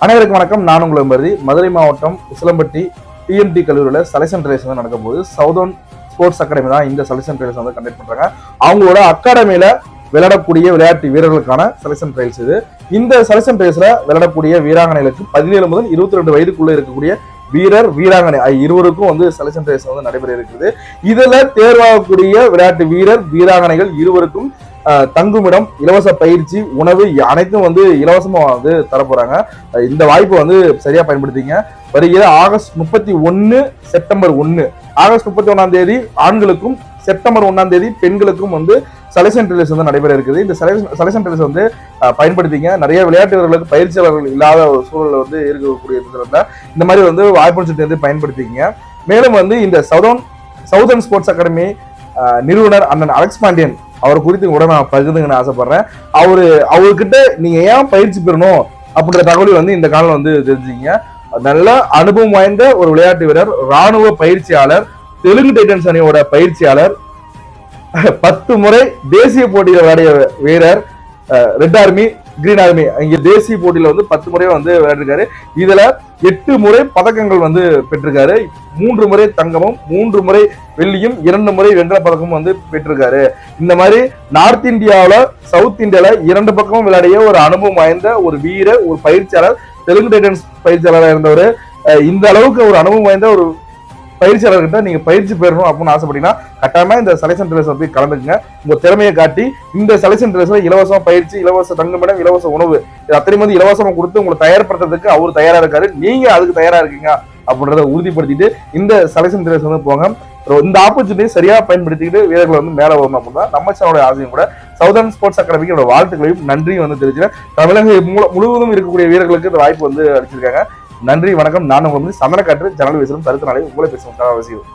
அனைவருக்கும் வணக்கம். நான் உங்களை மருதி மதுரை மாவட்டம் உசிலம்பட்டி டிஎம்டி கல்லூரியில் செலெக்ஷன் ரேஸ் வந்து நடக்கும் போது சவுதர்ன் ஸ்போர்ட்ஸ் அகாடமி தான் இந்த செலக்ஷன் ட்ரைல்ஸ் வந்து கண்டக்ட் பண்ணுறாங்க அவங்களோட அகாடமியில் விளையாடக்கூடிய விளையாட்டு வீரர்களுக்கான செலெக்ஷன் ட்ரையல்ஸ் இது. இந்த செலெக்ஷன் ட்ரைல்ஸ்ல விளையாடக்கூடிய வீராங்கனைகளுக்கு பதினேழு முதல் இருபத்தி ரெண்டு வயதுக்குள்ளே இருக்கக்கூடிய வீரர் வீராங்கனை ஆகிய இருவருக்கும் வந்து செலெக்ஷன் ரேஸ் வந்து நடைபெற இருக்குது இதில் தேர்வாகக்கூடிய விளையாட்டு வீரர் வீராங்கனைகள் இருவருக்கும் தங்குமிடம் இலவச பயிற்சி உணவு அனைத்தும் வந்து இலவசமாக வந்து தரப்போறாங்க. இந்த வாய்ப்பை வந்து சரியா பயன்படுத்திங்க. வருகிற ஆகஸ்ட் முப்பத்தி ஒன்னு செப்டம்பர் ஒன்னு. ஆகஸ்ட் முப்பத்தி ஒன்னாம் தேதி ஆண்களுக்கும் செப்டம்பர் ஒன்னாம் தேதி பெண்களுக்கும் வந்து செலெக்ஷன் ரிலீஸ் வந்து நடைபெற இருக்குது. இந்த செலெக்ஷன் ரிலீஸ் வந்து பயன்படுத்திங்க. நிறைய விளையாட்டு வீரர்களுக்கு பயிற்சியாளர்கள் இல்லாத ஒரு சூழல் வந்து இருக்கக்கூடிய இதுல இந்த மாதிரி வந்து வாய்ப்பு வந்து பயன்படுத்திங்க. மேலும் வந்து இந்த சவுதர்ன் சவுதர்ன் ஸ்போர்ட்ஸ் அகாடமி நிறுவனர் அண்ணன் அலெக்ஸ் பாண்டியன் அவர் குறித்து கூட நான் பகிர்ந்துங்கன்னு ஆசைப்படுறேன். அவரு அவர்கிட்ட நீங்க ஏன் பயிற்சி பெறணும் அப்படின்ற தகவலை வந்து இந்த காலம் வந்து தெரிஞ்சுங்க நல்ல அனுபவம் வாய்ந்த ஒரு விளையாட்டு வீரர் ராணுவ பயிற்சியாளர் தெலுங்கு டைட்டன்ஸ் அணியோட பயிற்சியாளர் பத்து முறை தேசிய போட்டியில் விளையாடிய வீரர் ரெட் ஆர்மி கிரீன் ஆர்மி இங்க தேசிய போட்டியில வந்து பத்து முறை வந்து விளையாடிருக்காரு. இதுல எட்டு முறை பதக்கங்கள் வந்து பெற்றிருக்காரு. மூன்று முறை தங்கமும் மூன்று முறை வெள்ளியும் இரண்டு முறை வெண்கல பதக்கமும் வந்து பெற்றிருக்காரு. இந்த மாதிரி நார்த் இந்தியாவில சவுத் இந்தியால இரண்டு பக்கமும் விளையாடிய ஒரு அனுபவம் வாய்ந்த ஒரு வீரர் ஒரு பயிற்சியாளர் தெலுங்கு டைட்டன்ஸ் பயிற்சியாளராக இருந்தவர். இந்த அளவுக்கு ஒரு அனுபவம் வாய்ந்த ஒரு பயிற்சியாளர்கிட்ட நீங்க பயிற்சி பெறணும் அப்படின்னு ஆசைப்பட்டீங்கன்னா கட்டாயமா இந்த செலெக்ஷன் ட்ரெஸ் போய் கலந்துக்குங்க. உங்க திறமையை காட்டி இந்த செலக்ஷன் ட்ரெஸ்ல இலவசம் பயிற்சி இலவச தங்குமிடம் இலவச உணவு இது அத்தனை வந்து இலவசமா கொடுத்து உங்களை தயார்படுத்துறதுக்கு அவர் தயாரா இருக்காரு. நீங்க அதுக்கு தயாரா இருக்கீங்க அப்படின்றத உறுதிப்படுத்திட்டு இந்த செலெக்ஷன் ட்ரெஸ் வந்து போங்க. இந்த ஆப்பர்ச்சுனிட்டி சரியா பயன்படுத்திக்கிட்டு வீரர்கள் வந்து மேல வரணும் அப்படின்னா நம்ம சேனலோட ஆசையும் கூட சவுதர்ன் ஸ்போர்ட்ஸ் அகாடமிக்கு என்னோட வாழ்த்துக்களையும் நன்றியும் வந்து தெரிஞ்சுக்கிறேன் தமிழக முழு- முழுவதும் இருக்கக்கூடிய வீரர்களுக்கு இந்த வாய்ப்பு வந்து அளிச்சிருக்காங்க. நன்றி வணக்கம். நான் உங்களுக்கு சந்தன காற்று ஜனல் பேசுகிறோம் கருத்து நாளை உங்களை பேசுவோம். அவசியம்